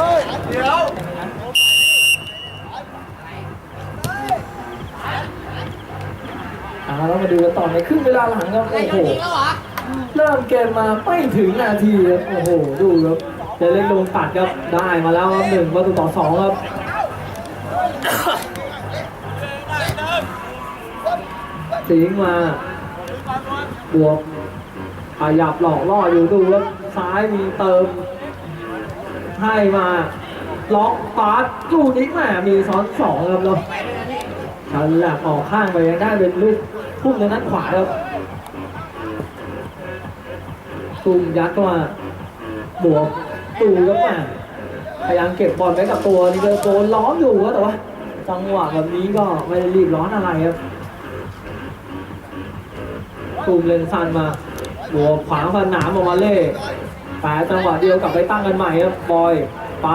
เฮ้ยเดี๋ยวอ่าเรามาดูกันต่อในครึ่งเวลาหลังครับโอ้โหเริ่มเกมมาไม่ถึงนาทีครับโอ้โหดูครับเจเล็กโดนตัดครับได้มาแล้วครับหนึ่งประตูต่อสองครับสิงมาบวกขยับหลอกล่ออยู่ดูครับซ้ายมีเติม ให้มาล็อกปาสลูกนี้แหมมีซ้อนสองครับแล้วฉันแหละออกข้างไปยังได้เป็นลูกพุ่งในนัดขวาครับตุ่มยัดเข้ามาบวกตูครับแหมพยายามเก็บบอลไว้กับตัวนี่ก็โดนล้อมอยู่ครับแต่ว่าจังหวะแบบนี้ก็ไม่ได้รีบร้อนอะไรครับตูมเลนซันมาบวกขวางฟันหนามออกมาเล่ แต่จังหวะเดียวกลับไปตั้งกันใหม่ครับบอยไป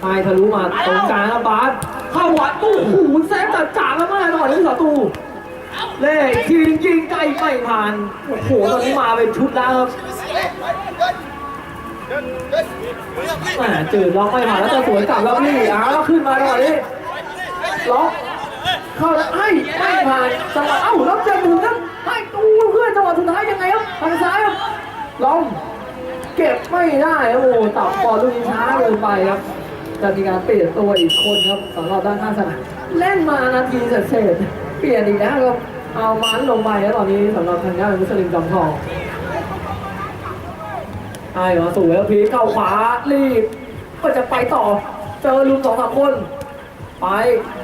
ไปทะลุมาตรงกลางครับบาสเข้าวัดตู้หูแซฟจัดจ่าแล้วมากจังหวะนี้ประตูเล่ทีจริงๆไกลไม่ผ่านโอ้โหตอนนี้มาเป็นชุดแล้วครับแหมจืดล็อกไม่ผ่านแล้วจะสวนกลับแล้วพี่อ้าวขึ้นมาจังหวะนี้ล็อกเข้าแล้วไอ้ไม่ผ่านจังหวะเอ้าแล้วเจอหมุนครั บไอ้ตู้เพื่อนจังหวะสุดท้ายยังไงครับทางซ้ายครับลองเก็บไม่ได้ครับโอ้โหตับบอลลูกนี้ช้าเกินไปครับจะมีการเปลี่ยนตัวอีกคนครับสำหรับด้านข้างสนามเล่นมานาทีเศษเปลี่ยนอีกแล้วครับเอามันลงไปแล้วตอนนี้สำหรับทางด้านมุสลิมจอมทองไอ้มาสู่แล้วพีเข้าขวารีบก็จะไปต่อ เจอลุมสองสามคน ไป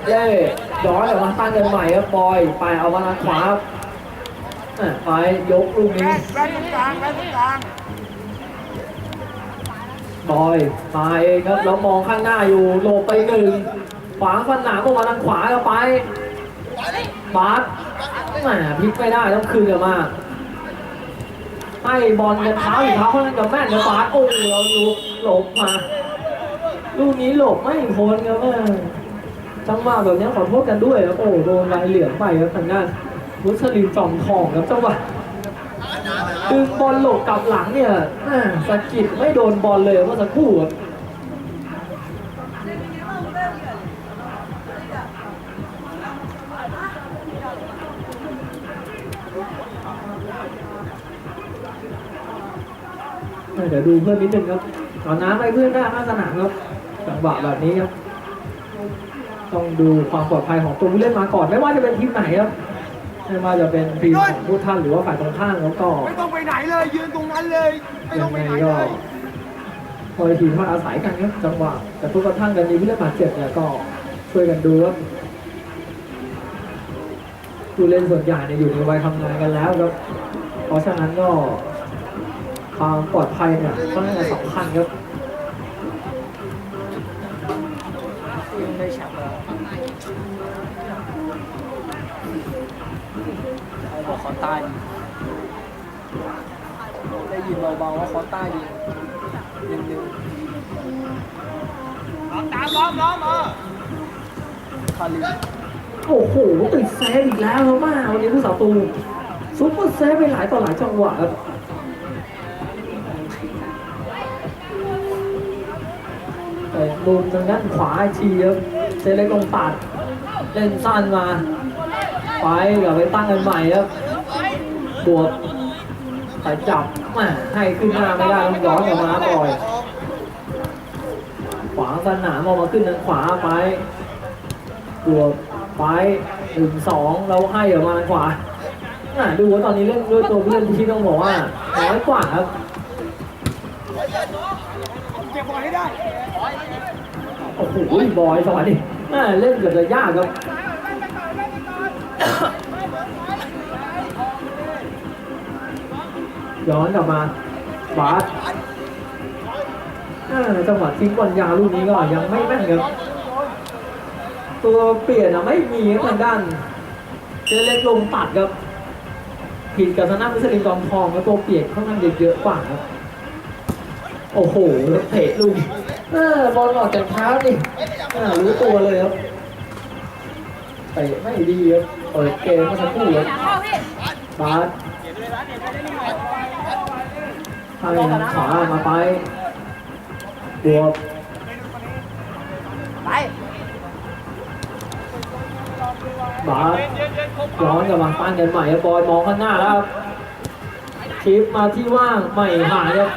เย่ย้อนกลับมาตั้งกันใหม่ครับบอย ไปเอามาทางขวา ไปยกลูกนี้แบนตรงกลางแบนตรงกลางบอยมาเองครับแล้วมองข้างหน้าอยู่โลบไปหนึ่งขวางฟันหนามออกมาทางขวาก็ไปบาสแหมพลิกไม่ได้ต้องคืนกลับมาให้บอลกันเท้าอีกเท้าเท่านั้นกับแม่นกับบาสโอ้โหเราลูกหลบมา ลูกนี้หลบไม่พ้นครับแม่จังหวะแบบนี้ขอโทษกันด้วยครับโอ้โหโดนลายเหลืองไปครับทางด้าน มุสลิมจอมทองครับจังหวะคือบอลหลบกลับหลังเนี่ยสะกิดไม่โดนบอลเลยเมื่อสักครู่ครับเดี๋ยวดูเพื่อนนิดนึงครับเอน้ำไปเพื่อนได้ข้างสนามครับจังหวะแบบนี้ครับ ต้องดูความปลอดภัยของตัวผู้เล่นมาก่อน ไม่ว่าจะเป็นทีมไหนครับ ไม่ว่าจะเป็นทีมของผู้ท่านหรือว่าฝ่ายตรงข้ามแล้วก็ไม่ต้องไปไหนเลยยืนตรงนั้นเลย ไม่ต้ยัองงไปไงไหนก็เลยพอทีมมาอาศัยกันครับจังหวะแต่ทุกกระทั่งกันมีผู้เล่นบาดเจ็บเนี่ยก็ช่วยกันดูว่าผู้เล่นส่วนใหญ่เนี่ยอยู่ในวัยทำงานกันแล้วครับเพราะฉะนั้นก็ความปลอดภัยเนี่ยค่อนข้างจะสำคัญครับยังได้แชมป์แล้วไอ้ บอกเขาใต้ดีได้ยินเบาๆว่าเขาใต้ดีเร็วตามล้อมล้อมเออๆคารินโอ้โหติดเซฟอีกแล้วครับมาวันนี้ผู้สาวตูซุปเปอร์เซฟไปหลายต่อหลายจังหวะครับแต่มุมทางด้านขวาอีกทีครับเซเล็กลงตัดเล่นสั้นมา ไปกลับไปตั้งกันใหม่ครับบวกแต่จับมาให้ขึ้นหน้าไม่ได้ต้องย้อนกลับมาบ่อย ขวางสนามออกมาขึ้นทางขวาไปบวกไปหนึ่งสองเราให้ออกมาทางขวาอะดูว่าตอนนี้เล่นด้วยตัวผู้เล่นที่ต้องบอกว่าน้อยกว่าครับเก็บบอลให้ได้โอ้โหบอยสวัสดีแม่เล่นเกือบจะยากครับ ย้อนกลับมาบาสจังหวะทิ้งบอลยาวลูกนี้ก็ยังไม่แม่นครับตัวเปลี่ยนอะไม่มีทางด้านเจเล็กลงตัดครับผิดกับทางด้านมิสลินกองทองแล้วตัวเปลี่ยนค่อนข้างเยอะๆกว่าครับโอ้โหเตะลูกเออบอลออกจากเท้านี่รู้ตัวเลยครับเตะไม่ดีครับ เปิดเกมเมื่อสักครู่ครับาสให้ทางขวามาไปบวกไปบาสย้อนกับมาปั้นกันใหม่บอยมองข้างหน้าแล้วครับชิปมาที่ว่างไม่หายครับ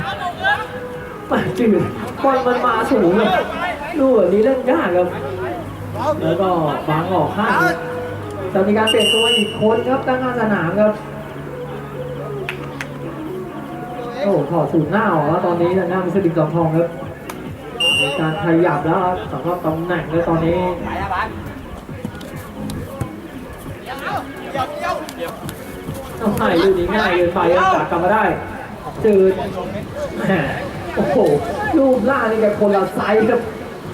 ไม่จืดบอลมันมาสูงครับลูแบบนี้เล่นยากครับ แล้วก็บางออกข้างครับ จะมีการเปลี่ยนตัวอีกคนครับตั้งหน้าสนามครับโอ้โหถอดสูตรหน้าออกแล้วตอนนี้หน้ามิสลินกองทองครับมีการขยับแล้วครับสำหรับตำแหน่งเลยตอนนี้ไปแล้วบ้านต้องให้ลูกนี้ง่ายเกินไปจากกลับมาได้จืดโอ้โหรูปร่านี่แกคนละไซส์ครับ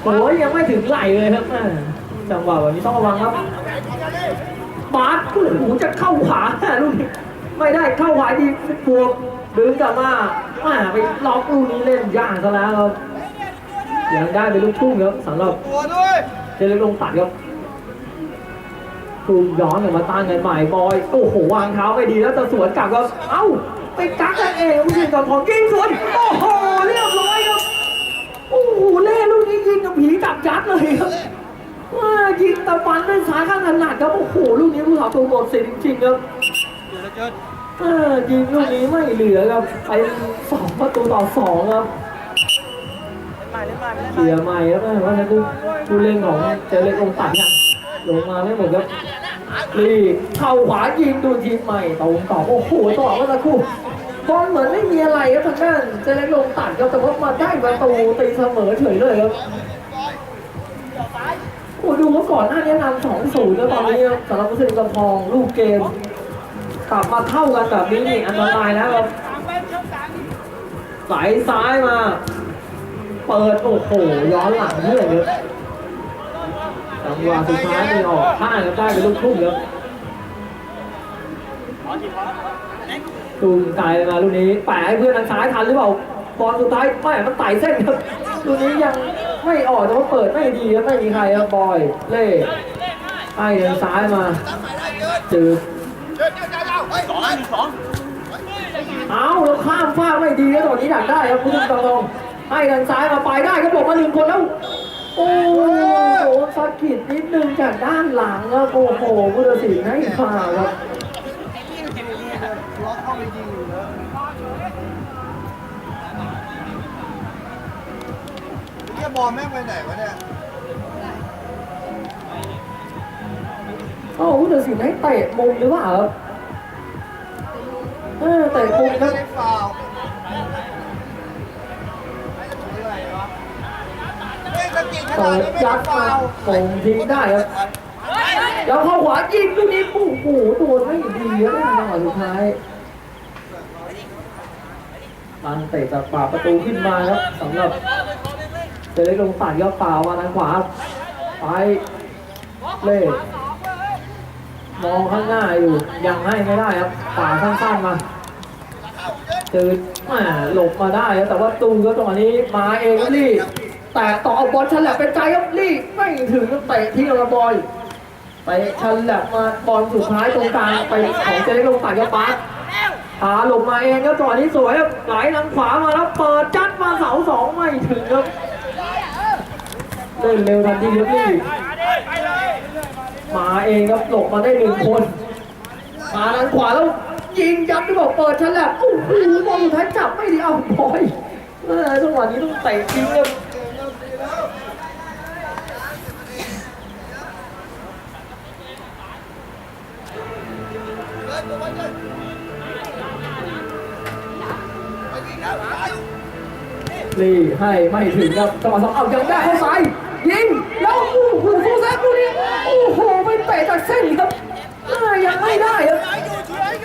โอ้ยยังไม่ถึงไหลเลยครับจังหวะแบบนี้ต้องระวังครับ บาสโอ้โหจะเข้าขวาแลูกนี้ไม่ได้เข้าขวาดีบวกดึงกลับมาแม่ไปล็อกลูกนี้เล่นยากซะแล้วครับยังได้เป็นลูกทุ่งครับสำหรับตัวด้วยเจเล็กลงตัดครับตูมย้อนกลับมาตั้งกันใหม่บอย โอ้โหวางเท้าไม่ดีแล้วจะสวนกลับครับเอ้าไปกักกันเองผู้ชิงกับของยิงสวนโอ้โหเรียบร้อยครับโอ้โหเล่ลูกนี้ยิงกับผีจับยัดเลยครับ ว่ายิงตะปันด้วยซ้ายข้างถนัดครับโอ้โหลูกนี้ผู้สาวตัวหมดสิทธิ์จริงๆครับเดี๋ยวจะเจอเออยิงลูกนี้ไม่เหลือครับไปสองประตูต่อสองครับมาเล่นมาเล่นเสียใหม่ครับนะว่าจะดูดูเล่นของเจเล็กลงตัดยังลงมาไม่หมดครับรีเข้าขวายิงดูทีมใหม่ตรงต่อโอ้โหต่อเมื่อสักครู่บอลเหมือนไม่มีอะไรครับทางด้านเจเล็กลงตัดครับแต่ว่ามาได้ประตูตีเสมอเฉยเลยครับ โอ้ดูว่าก่อนหน้านี้นำสองศูนย์แล้วตอนนี้สำหรับผู้สิงห์กำพองลูกเกมกลับมาเท่ากันแบบนี้นี่อันตรายแล้วครับสายซ้ายมา เปิดโอ้โหย้อนหลังเพื่อนครับจังหวะสุดท้ายนี่ออกข้างครับได้เป็นลูกทุ่งครับตูมไกลมาลูกนี้แปะให้เพื่อนทางซ้ายทันหรือเปล่าบอลสุดท้ายไม่มันไต่เส้นครับลูกนี้ยัง ไม่ออกแต่ว่าเปิดไม่ดีครับไม่มีใครครับบอยเล่ให้ทางซ้ายมาจืดเจอเอเจอเจอเฮ้ยสองสองเอาแล้วข้ามฟากไม่ดีแล้วตอนนี้ดักได้ครับคุณตองตองให้ทางซ้ายมาไปได้ครับผมมาหนึ่งคนแล้วโอ้โหสะกิดนิดนึงจากด้านหลังครับโอ้โหพุทธศิลป์ให้ผ่าครับ บอลแม่งไปไหนวะเนี่ยโอ้พุทธศิลป์ให้เตะมุมหรือเปล่าครับเออเตะมุมครับเล่นฟาวล์เฮ้ยสะกิดขเปินาดดนี้ไม่ยัได้ดฟามาว์ส่งทิ้งได้ครับ แล้วเข้าขวายิงลูกนี้โอ้โหโดนไม่ดีครับจังหวะสุดท้ายตันเตะจากปากประตูขึ้นมาครับสำหรับ เจเล็กลงตัดยอดเปล่ามาทางขวาไปเล่มองข้างหน้าอยู่ ยังให้ไม่ได้ครับป่าสั้นๆมาเจอแหมหลบมาได้ครับแต่ว่าตูก็ตอนนี้มาเองครับลี่แต่ต่อเอาบอลฉลับเป็นใจครับลี่ไม่ถึงครับเตะที่ระบอยไปฉลับมาบอลสุดท้ายตรงกลางไปของเจเล็กลงตัดยอดปาสพาหลบมาเองครับจังหวะนี้สวยครับไหลทางขวามาแล้วเปิดจัดมาเสาสองไม่ถึงครับ เล่นเร็วทันทีครับลี่มาเองครับหลบมาได้หนึ่งคนมาทางขวาแล้วยิงยัดที่บอกเปิดฉลับโอ้โหบอลสุดท้ายจับไม่ดีเอาบอยเออจังหวะนี้ต้องเตะทิ้งครับรีให้ไม่ถึงครับจังหวะสองเอายังได้เข้าซ้าย ยิงแล้วโอ้โหฟูแซกดูนี่โอ้โหไปเตะจากเส้นครับอ่ายังไม่ได้ครับ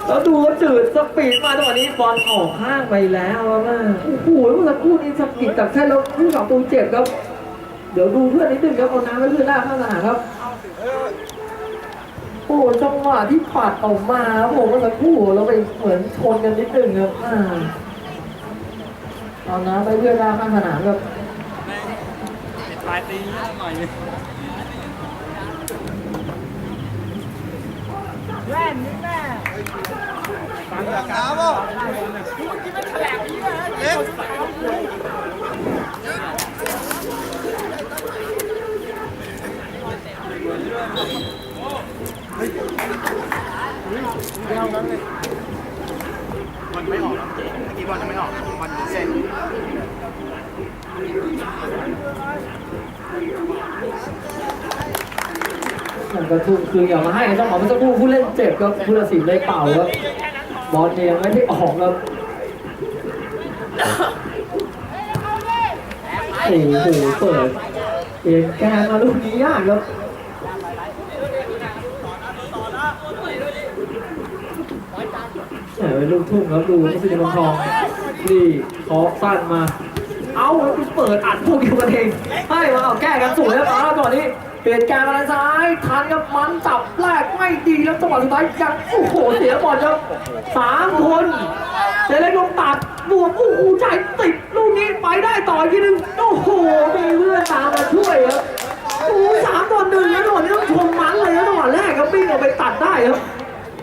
แล้วดูว่าจืดสปีดมาจังหวะนี้บอลออกข้างไปแล้วครับแม่โอ้โหเมื่อสักครู่นี้สปีดจากเส้นแล้วผู้สองตูเจ็บครับ เดี๋ยวดูเพื่อนนิดนึงครับเอาน้ำให้เพื่อนได้ข้างสนามครับโอ้จังหวะที่ปัดออกมาครับผมเมื่อสักครู่เราไปเหมือนชนกันนิดนึงครับอ่าเอาน้ำไปเพื่อนได้ข้างสนามครับ ปลายตีหน่อยนึงน้ำอะเล็กมันไม่ออกเมื่อกี้บอลจะไม่ออกบอลเส้น มันก็คือคืออย่ามาให้ต้องบอกเมื่อสักครู่ผู้เล่นเจ็บก็ผู้ตัดสินเลยเป่าครับบอลเนี่ยไม่ได้ออกครับโอ้โหเปิดเอ็นแกนมาลูกนี้ยากครับแหมเป็นลูกทุ่งครับดูนุสิตมังทองนี่เคาะสั้นมา เอาเปิดอัดพวกเดียวกันเองให้มาเอาแก้กันสวยแล้วมาก่อนนี้เปลี่ยนแกนมาซ้ายทันกับมันจับแรกไม่ดีแล้วจังหวะสุดท้ายยังโอ้โหเสียบอลครับสามคนเจเล็กลงตัดบวกโอ้โหใจติดลูกนี้ไปได้ต่ออีกทีนึงโอ้โหมีเพื่อนตามมาช่วยครับโอ้โหสามต่อหนึ่งแล้วจังหวะนี้ต้องชมมันเลยนะจังหวะแรกครับวิ่งออกไปตัดได้ครับ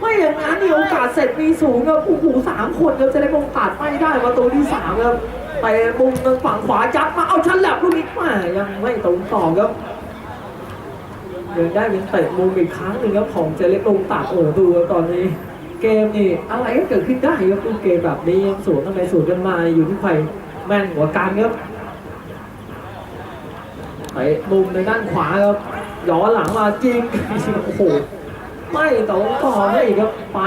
ไม่อย่างนั้นนี่โอกาสเสร็จมีสูงครับโอ้โหสามคนครับจะได้ลงตัดไม่ได้ประตูที่สามครับไปมุมทางฝั่งขวายัดมาเอาชันแหลบลูกนี้มายังไม่ตรงต่อครับยังได้เป็นเตะมุมอีกครั้งหนึ่งครับของเจเล็กลงตัดโอ้โหดูครับตอนนี้ เกมนี่อะไรก็เกิดขึ้นได้ครับดูเกมแบบนี้สวนกันไปสวนกันมาอยู่ที่ใครแม่นกว่ากันครับไปมุมในด้านขวาครับย้อนหลังมาจริงโอ้โห ไม่ตรงต่อให้อีกครับ ไป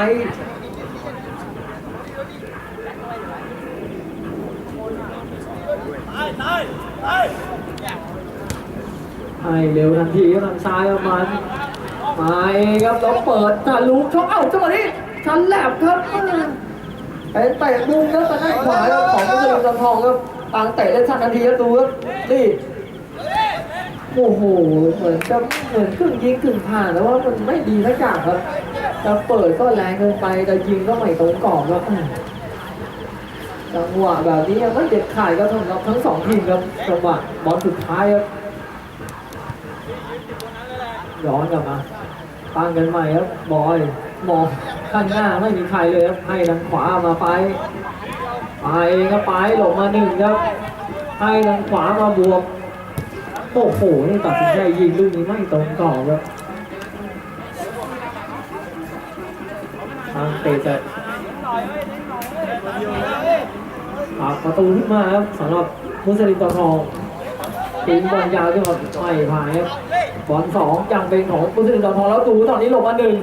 ให้เร็วทันทีครับทางซ้ายครับมันมาเองครับแล้วเปิดทะลุช่องเอ้าจังหวะนี้ชันแหลบครับไปเตะมุมครับทางด้านขวาครับของมุสลิมลำทองครับต่างเตะได้ชันทันทีครับดูครับนี่ โอ้โห เหมือนจะเหมือนกึ่งยิงกึ่งผ่านแต่ว่ามันไม่ดีสักอย่างครับจะเปิดก็แรงเกินไปแต่ยิงก็ไม่ตรงกรอบครับจังหวะแบบนี้ยังไม่เด็ดขาดครับสำหรับทั้งสองทีมครับจังหวะบอลสุดท้ายครับย้อนกลับมาตั้งกันใหม่ครับบอยมองข้างหน้าไม่มีใครเลยครับให้ทางขวามาไปไปครับไปหลงมาหนึ่งครับให้ทางขวามาบวก โอ้โหนี่ตัดสินใจยิงลูกนี้ไม่ตรงต่อครับทางเตะจะปากประตูขึ้นมาครับสำหรับมุสลิมตะทองทิ้งบอลยาวขึ้นมาไม่ผ่านครับบอลสองยังเป็นของกุศลจอมทองแล้วดูตอนนี้หลบมาหนึ่ง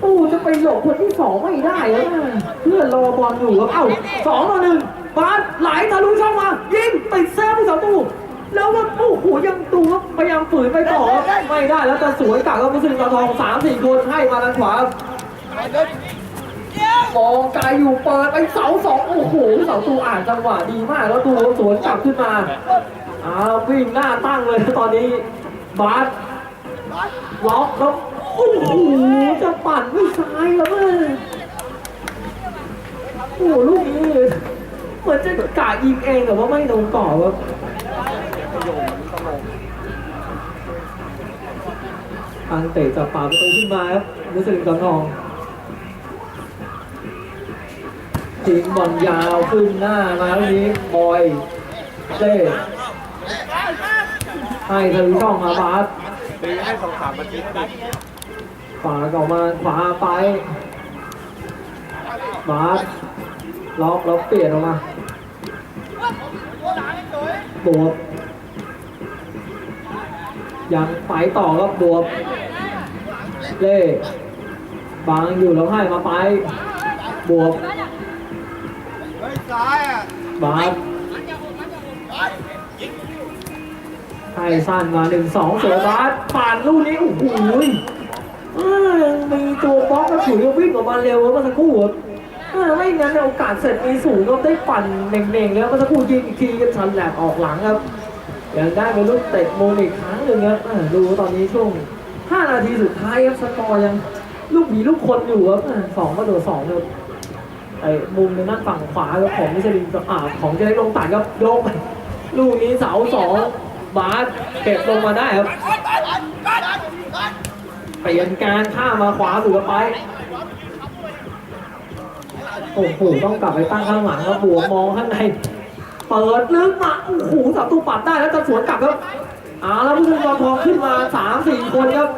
โอ้จะไปหลบคนที่สองไม่ได้แล้วนะเพื่อนรอบอลอยู่ครับเอ้าสองต่อหนึ่งบาสไหลทะลุช่องมายิงติดแซมผู้สาตู แล้วก็โอ้โหยังดูครับพยายามฝืนไปต่อไม่ได้แล้วจะสวยกากครับกุศลจอมทองสามสี่คนให้มาทางขวามองไกลอยู่เปิดไปเสาสองโอ้โหเสาตูอ่านจังหวะดีมาก แล้วดูสวนกลับขึ้นมาอ้าววิ่งหน้าตั้งเลยตอนนี้บาสล็อกแล้วโอ้โหจะปั่นไม่ซ้ายแล้วแม่โอ้โหลูกนี้เหมือนจะกะยิงเองแต่ว่าไม่โดนต่อครับ ทางเตะจับป่าประตูขึ้นมาครับมุสลิมกำทองทิ้งบอลยาวขึ้นหน้ามาลูกนี้บอยเล่ให้ทะลุช่องมาบาสตีให้สองสามอาทิตย์ติดขวาออกมาขวาไปบาสล็อกแล้วเปลี่ยนออกมาบว ยังไปต่อครับบวกเล่บางอยู่แล้วให้มาไป บวกซ้ายอะบาสให้สั้นมาหนึ่งสองเสือบาสผ่านลูกนี้โอ้โหยังมีตัวบล็อกกระฉุยวิ่งออกมาเร็วเมื่อสักครู่ครับไม่งั้นโอกาสเสร็จมีสูงก็ได้ปั่นเน่งๆแล้วเมื่อสักครู่ยิงอีกทีกันชันแหลกออกหลังครับ ยังได้เป็นลูกเตะมุมอีกครั้งหนึ่งครับดูตอนนี้ช่วง 5 นาทีสุดท้ายครับสกอร์ยังลูกหมีลูกคนอยู่ครับสองประตูสองครับไอ้มุมในด้านฝั่งขวาของมิชลินอ่าของเจเล็กลงตัดครับโยกไปลูกนี้เสาสองบาสเก็บลงมาได้ครับเปลี่ยนการข้ามาขวาสู่ไปโอ้โหต้องกลับไปตั้งข้างหลังแล้วบวกมองข้างใน เปิดลึกมาโอ้โหสับตู้ปัดได้แล้วจะสวนกลับครับเอาแล้วผู้ชมทองขึ้นมาสามสี่คนครับ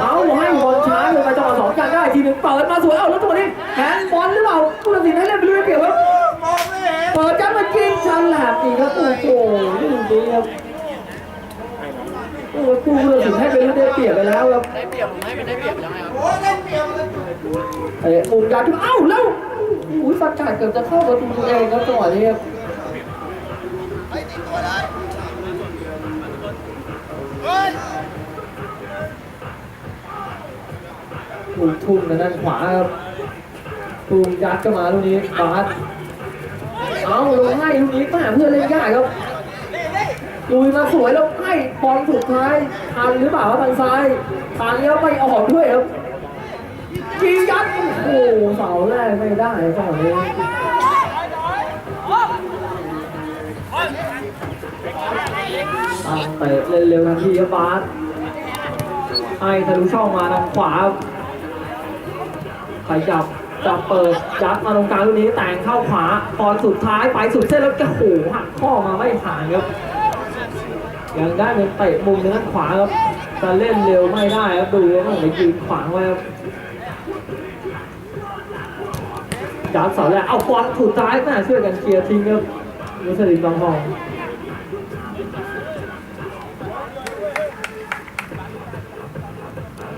เอาให้บอลช้าเลยมาจังหวะสองกันได้ทีหนึ่งเปิดมาสวยเอาแล้วตัวนี้แฮนด์บอลหรือเปล่าผู้ตัดสินให้เล่นไปเรื่อยเปรียบครับมองไม่เห็นเปิดจับมาจริงชันแหลบอีกครับโอ้โหนี่ดีครับโอ้โหผู้ตัดสินให้ไปเรื่อยเปรียบไปแล้วครับได้เปรียบผมให้มันได้เปรียบยังไงครับโอ้เล่นเปรียบเลยเตะมุมยาวที่เอ้าแล้ว อุ้ยสกการเกือบจะเข้าประตูตัวเองครับจังหวะนี้ครับไปติดตัวได้เฮ้ยถูกทุ่มทางด้านขวาครับทุ่มยัดเข้ามาลูกนี้บาสเอาลงให้ลูกนี้มาเพื่อนเล่นยากครับลุยมาสวยแล้วให้บอลสุดท้ายทันหรือเปล่าทางซ้ายทันแล้วไม่ออกด้วยครับ จียัดโอ้โหเสาแรกไม่ได้จังหวะนี้อะเตะเร็วๆทันทีครับบาสไอ้ทะลุช่องมาทางขวาใครจับจับเปิดยัดมาตรงกลางลูกนี้แต่งเข้าขวาบอลสุดท้ายไปสุดเส้นแล้วจะโหหักข้อมาไม่ผ่านครับยังได้เป็นเตะมุมทางด้านขวาครับจะเล่นเร็วไม่ได้ครับดูว่ามันไปยืนขวางไว้ครับ จับเสาแรกเอาบอลสุดท้ายแม่ช่วยกันเคลียร์ทิ้งครับมุสลิมบางทอง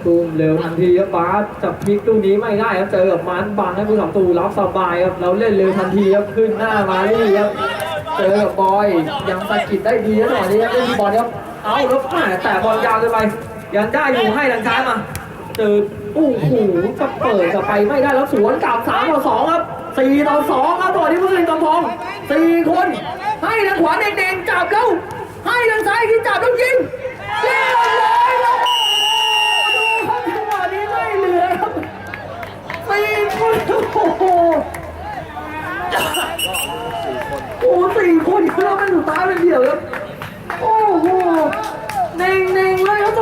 ตูมเร็วทันทีครับบาสจับพลิกลูกนี้ไม่ได้ครับเจอกับมันบังให้ผู้สองตูรับสบายครับเราเล่นเร็วทันทีครับขึ้นหน้ามานี่ครับเจอกับบอยยังสะกิดได้ดีนะหน่อยนี้ครับเล่นบอลครับเอาแล้วแหม่แต่บอลยาวเกินไปยังได้อยู่ให้ทางซ้ายมา เจอโอ้โหจะเปิดจะไปไม่ได้แล้วสวนกลับสามต่อสองครับสี่ต่อสองครับต่อที่ผู้เล่นกำพองสี่คน ให้ทางขวาเด็กๆจับแล้ว ให้ทางซ้ายที่จับแล้วยิงเรียบร้อยครับดูครับจังหวะนี้ไม่เหลือครับสี่คนโอ้โหโอ้สี่คนครับเป็นสุดท้ายเป็นเดียวครับโอ้โหเน่งเน่ง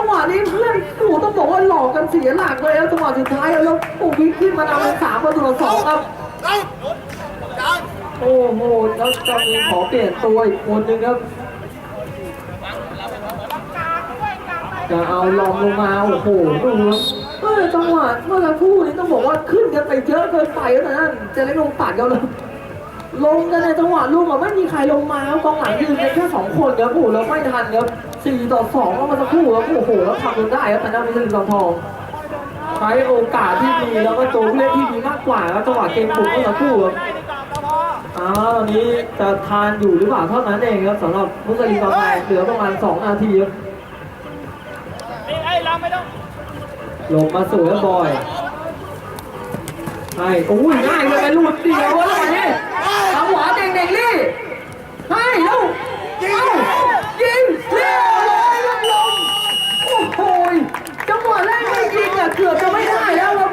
งหวะนี้เพื่อนโอ้โหต้องบอกว่าหลอกกันเสียหลักเลยครับจังหวะสุดท้ายแล้วโอ้วิกขึ้นมานำเป็นสามประตูต่อสองครับเอาจังโอ้โหแล้วจะมีขอเปลี่ยนตัวอีกคนนึงครับ จะเอาลองลงมาโอ้โหดูครับเออจังหวะเมื่อสักครู่นี้ต้องบอกว่าขึ้นกันไปเยอะเกินไปแล้วนะนั่นเจะเล่นลงตัดกันเลยลงกันในจังหวะลูกอะไม่มีใครลงมาครับกองหลังยืนกันแค่สองคนครับโอ้โหแล้วไม่ทันครับ สี่ต่อสองแล้วมื่อสักครู่ครับโอ้โหแล้วทำจนได้ครับแต่นั่นไม่ใช่ทองทองใช้โอกาสที่ดีแล้วก็ตัวผู้เล่นที่ดีมากกว่าครับจังหวะเกมบุกเมื่อสักครู่ครับอ่าตอนนี้จะทานอยู่หรือเปล่าเท่านั้นเองครับสำหรับมุสลิมบางแมเหลือประมาณ 2 นาทีครับลงมาสวยบบอยใช่โอ้ยง่ายเลยไปหลุดเดียวแล้วนี่ทำหวาเด็กๆลี่ให้ลูกเอ้ายิงเรียบร้อยครับลงโอ้โหจังหวะแรกไม่ยิงอะเกือบจะไม่ได้แล้วครับ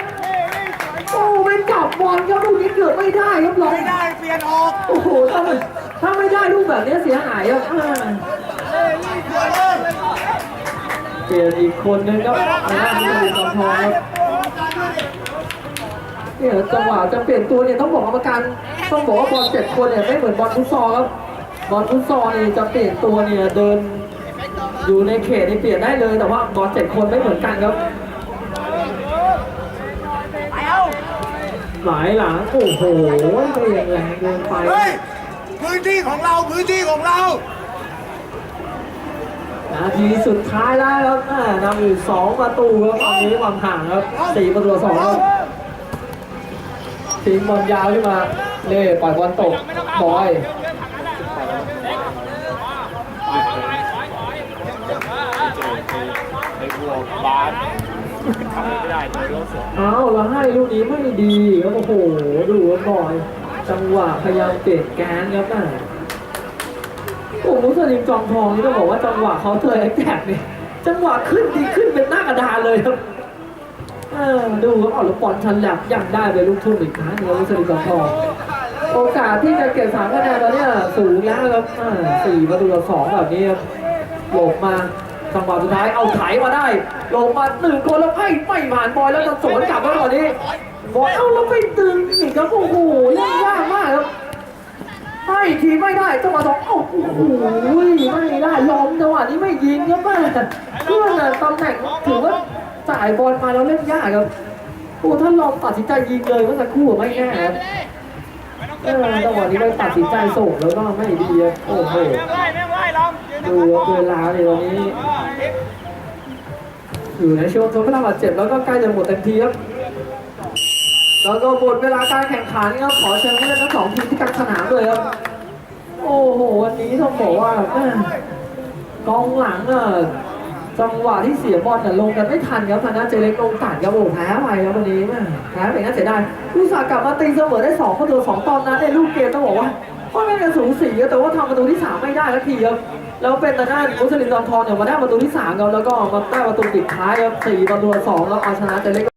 โอ้เป็นจับบอลครับลูกนี้เกือบไม่ได้ครับลง ไม่ได้เปลี่ยนออก โอ้โห ถ้าไม่ถ้าไม่ได้ลูกแบบนี้เสียหายอะอ่า เปลี่ยนเลย เคนนึงครับไอ้นั่นคือคำทองครับเนี่ยจังหวะจะเปลี่ยนตัวเนี่ยต้องบอกกรรมการต้องบอกว่าบอลเจ็ดคนเนี่ยไม่เหมือนบอลฟุตซอลครับบอลฟุตซอลนี่จะเปลี่ยนตัวเนี่ยเดินอยู่ในเขตนี่เปลี่ยนได้เลย แต่ว่าบอลเจ็ดคนไม่เหมือนกันครับหลายหลังโอ้โหเปลี่ยนแรงเกินไปพื้นที่ของเราพื้นที่ของเราาทีสุดท้ายแล้วครับนำอยู่สองประตูครับตอนนี้ความห่างครับสี่ประตูสองครับทิ้งบอลยาวขึ้นมาเล่ปล่อยบอลตกบอยเอาเราให้ลูกนี้ไม่ดีแล้วโอ้โหดูบอยจังหวะพยายามเปลี่ยนแกนครับน่ะ โอ้โหมุสลิมจอมทองนี่ต้องบอกว่าจังหวะเขาเธอแอคแท็กนี่จังหวะขึ้นดีขึ้นเป็นหน้ากระดานเลยครับเออดูครับเอาลูกบอลชันแหลบยังได้ไปลูกทุ่มอีกครั้งหนึงครับสลิมจอมทองโอกาสที่จะเก็บสามคะแนนตอนเนี้ยสูงแล้วครับอ่าสี่ประตูต่อสองแบบนี้ครับหลบมาจังหวะสุดท้ายเอาไถมาได้หลบมาหนึ่งคนแล้วให้ไม่ผ่านบอยแล้วจะสวนกลับมาก่อนนี้บอยเอาแล้วไปดึงอีกครับโอ้โหเล่นยากมากครับ ให้ทีไม่ได้จังหวะสองเอ้าโอ้โหไม่ได้ยอมจังหวะนี้ไม่ยิงครับแม่เพื่อนตำแหน่งถือว่าจ่ายบอลมาแล้วเล่นยากครับโอ้ถ้าลองตัดสินใจยิงเลยเมื่อสักครู่ไม่แน่ครับเออจังหวะนี้ไปตัดสินใจส่งแล้วก็ไม่ดีโอ้โหไล่ไม่ไล่ลองดูว่าเวลาในตอนนี้อยู่ในช่วงทดเวลาบาดเจ็บแล้วก็ใกล้จะหมดเต็มทีครับ แล้วก็หมดเวลาการแข่งขันครับขอเชิญผู้เล่นทั้งสองทีมที่กลางสนามเลยครับ โอ้โหวันนี้ต้องบอกว่าแม่กองหลังอะจังหวะที่เสียบอลน่ะลงกันไม่ทันครับทางด้านเจเล็กลงตัดครับโอ้แพ้ไปครับวันนี้แม่แพ้ไปงั้นเสียดายลูกสากลับมาตีเสมอได้สองประตูสองตอนนั้นในลูกเกมต้องบอกว่าค่อนข้างจะสูสีแต่ว่าทำประตูที่สามไม่ได้สักทีครับแล้วเป็นทางด้านมุสลิมจอมทองเนี่ยมาได้ประตูที่สามครับแล้วก็มาได้ประตูปิดท้ายครับสี่ประตูสองแล้วเอาชนะเจเล็ก